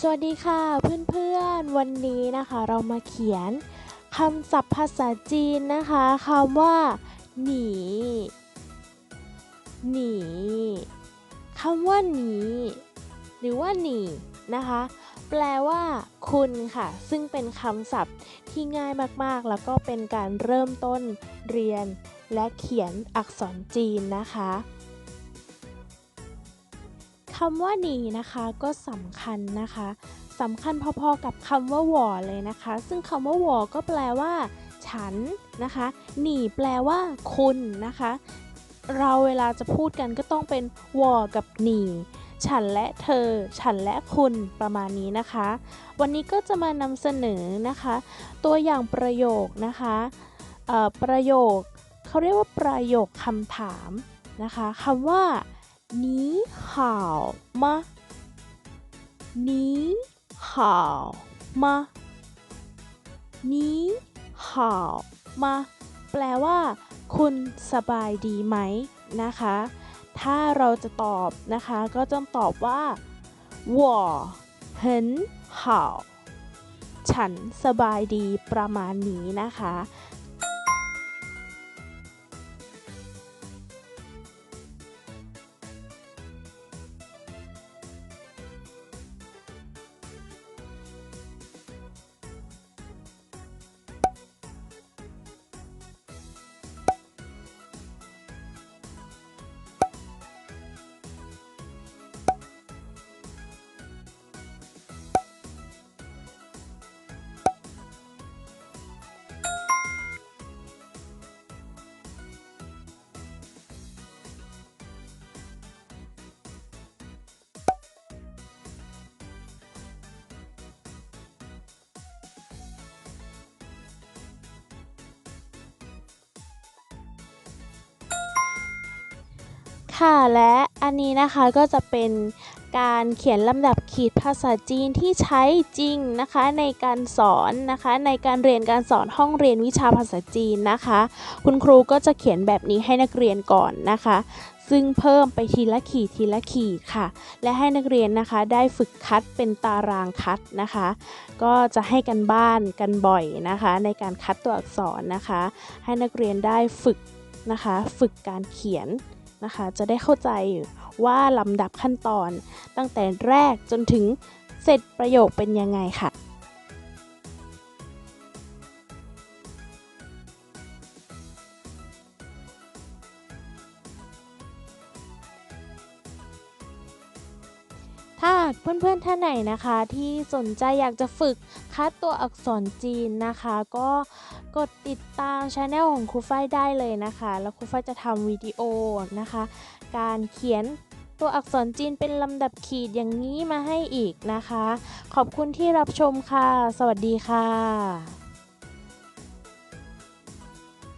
สวัสดีค่ะเพื่อนๆ วันนี้นะคะเรามาเขียนคำศัพท์ภาษาจีนนะคะคำว่า หนี หนีคำว่าหนี หรือว่าหนีนะคะ แปลว่า คุณค่ะ ซึ่งเป็นคำศัพท์ที่ง่ายมากๆ แล้วก็เป็นการเริ่มต้นเรียนและเขียนอักษรจีนนะคะ คำว่าหนีนะคะก็สำคัญนะคะสำคัญพอๆกับคำว่าหวอเลยนะคะ ซึ่งคำว่าหวอก็แปลว่า ฉันนะคะหนีแปลว่า คุณนะคะ เราเวลาจะพูดกันก็ต้องเป็นวอกับหนีฉันและเธอ ฉันและคุณประมาณนี้นะคะ วันนี้ก็จะมานำเสนอนะคะ ตัวอย่างประโยคนะคะประโยคเขาเรียกว่าประโยคคำถามนะคะคำว่า 好吗你好吗你好吗แปลว่า คุณสบายดีไหมนะคะ ถ้าเราจะตอบนะคะ ก็ต้องตอบว่า我很好ฉันสบายดีประมาณนี้นะคะ ค่ะและอันนี้นะคะก็จะเป็นการเขียนลำดับขีดภาษาจีนที่ใช้จริงนะคะในการสอนนะคะในการเรียนการสอนห้องเรียนวิชาภาษาจีนนะคะ คุณครูก็จะเขียนแบบนี้ให้นักเรียนก่อนนะคะ ซึ่งเพิ่มไปทีละขีดทีละขีดค่ะ และให้นักเรียนนะคะได้ฝึกคัดเป็นตารางคัดนะคะ ก็จะให้กันบ้านกันบ่อยนะคะ ในการคัดตัวอักษรนะคะ ให้นักเรียนได้ฝึกนะคะ ฝึกการเขียน นะคะ จะได้เข้าใจว่าลำดับขั้นตอนตั้งแต่แรกจนถึงเสร็จประโยคเป็นยังไงค่ะ ถ้าเพื่อนๆท่านไหนนะคะที่สนใจอยากจะฝึกคัดตัวอักษรจีนนะคะ ก็กดติดตามช anel ของครูฝ้ายได้เลยนะคะ แล้วครูฝ้ายจะทำวิดีโอนะคะ การเขียนตัวอักษรจีนเป็นลำดับขีดอย่างนี้มาให้อีกนะคะ ขอบคุณที่รับชมค่ะ สวัสดีค่ะ